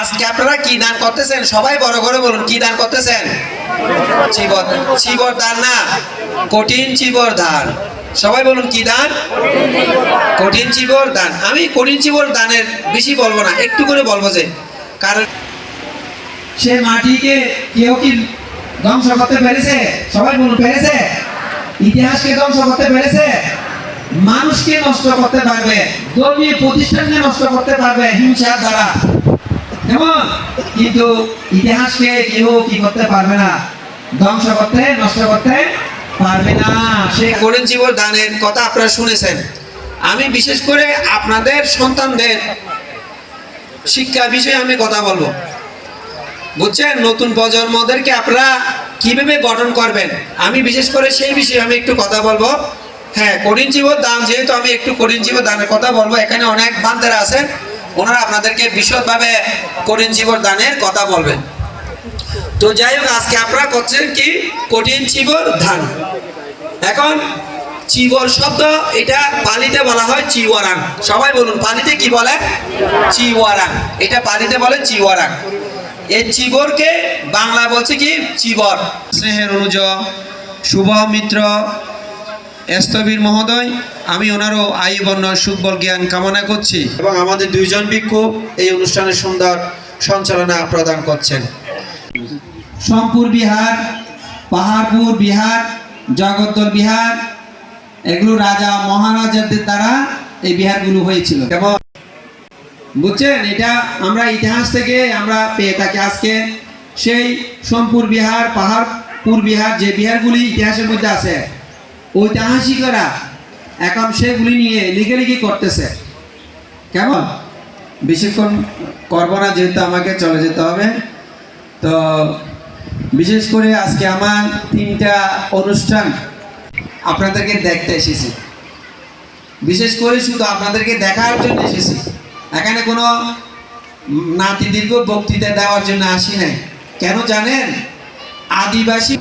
আজকে আপনারা কি দান করতেছেন? সবাই বড় করে বলুন, কি দান করতেছেন? চিবর চিবর দান না, কঠিন চিবর দান। সবাই বলুন, কি দান? কঠিন চিবর দান। আমি কঠিন চিবর দানের বেশি বলব না, একটু করে বলব যে, কারণ সে মাটিকে কেউ কি ধ্বংস করতে পেরেছে? সবাই বলুন, পেরেছে? ইতিহাসকে ধ্বংস করতে পেরেছে? মানুষকে নষ্ট করতে পারবে, ধর্মীয় প্রতিষ্ঠানকে নষ্ট করতে পারবে হিংসার দ্বারা। কেমন? কিন্তু ইতিহাসকে কেউ কি করতে পারবে না? ধ্বংস করতে, নষ্ট করতে পারবে না। সে করেন জীবন দানের কথা আপনারা শুনেছেন। আমি বিশেষ করে আপনাদের সন্তানদের শিক্ষা বিষয়ে আমি কথা বলব। বুঝছেন? নতুন প্রজন্মদেরকে আপনারা কীভাবে গঠন করবেন? আমি বিশেষ করে সেই বিষয়ে আমি একটু কথা বলব। হ্যাঁ কঠিন জীবন দান, যেহেতু আমি একটু কঠিন জীবন দানের কথা বলব, এখানে অনেক বান্দারা আছেন, ওনারা আপনাদেরকে বিশদভাবে কঠিন জীবন দানের কথা বলবেন। তো যাই হোক, আজকে আপনারা করছেন কি? কঠিন চিবর ধান এখন চিবর শব্দ, এটা পালিতে বলা হয় চিওয়ারাং। সবাই বলুন, পালিতে কি বলে? চিওয়ারাং। এটা পালিতে বলে চিওয়ারাং। এই চিবরকে বাংলা বলছে কি? চিবর। স্নেহের অনুজ, শুভ মিত্র এস্তবীর মহোদয় আমি ওনারও আয়ু বর্ণ সুবল জ্ঞান কামনা করছি। এবং আমাদের দুইজন ভিক্ষু এই অনুষ্ঠানের সুন্দর সঞ্চালনা প্রদান করছেন। সোমপুর বিহার পাহাড়পুর বিহার জগদ্দল বিহার এগুলো রাজা মহারাজাদের দ্বারা এই বিহারগুলো হয়েছিল। কেমন বুঝছেন? এটা আমরা ইতিহাস থেকে আমরা পেয়ে থাকি আজকে। সেই সোমপুর বিহার পাহাড়পুর বিহার যে বিহারগুলি ইতিহাসের মধ্যে আছে ঐতিহাসিকরা এখন সেগুলি নিয়ে লিখালিখি করতেছে। কেমন? বেশিক্ষণ করব না, যেহেতু আমাকে চলে যেতে হবে। তো বিশেষ করে আজকে আমার তিনটা অনুষ্ঠান আপনাদেরকে দেখতে এসেছি। বিশেষ করে শুধু আপনাদেরকে দেখার জন্য এসেছি। এখানে কোনো নাতি দীর্ঘ বক্তৃতা দেওয়ার জন্য আসি নাই। কেন জানেন? আদিবাসী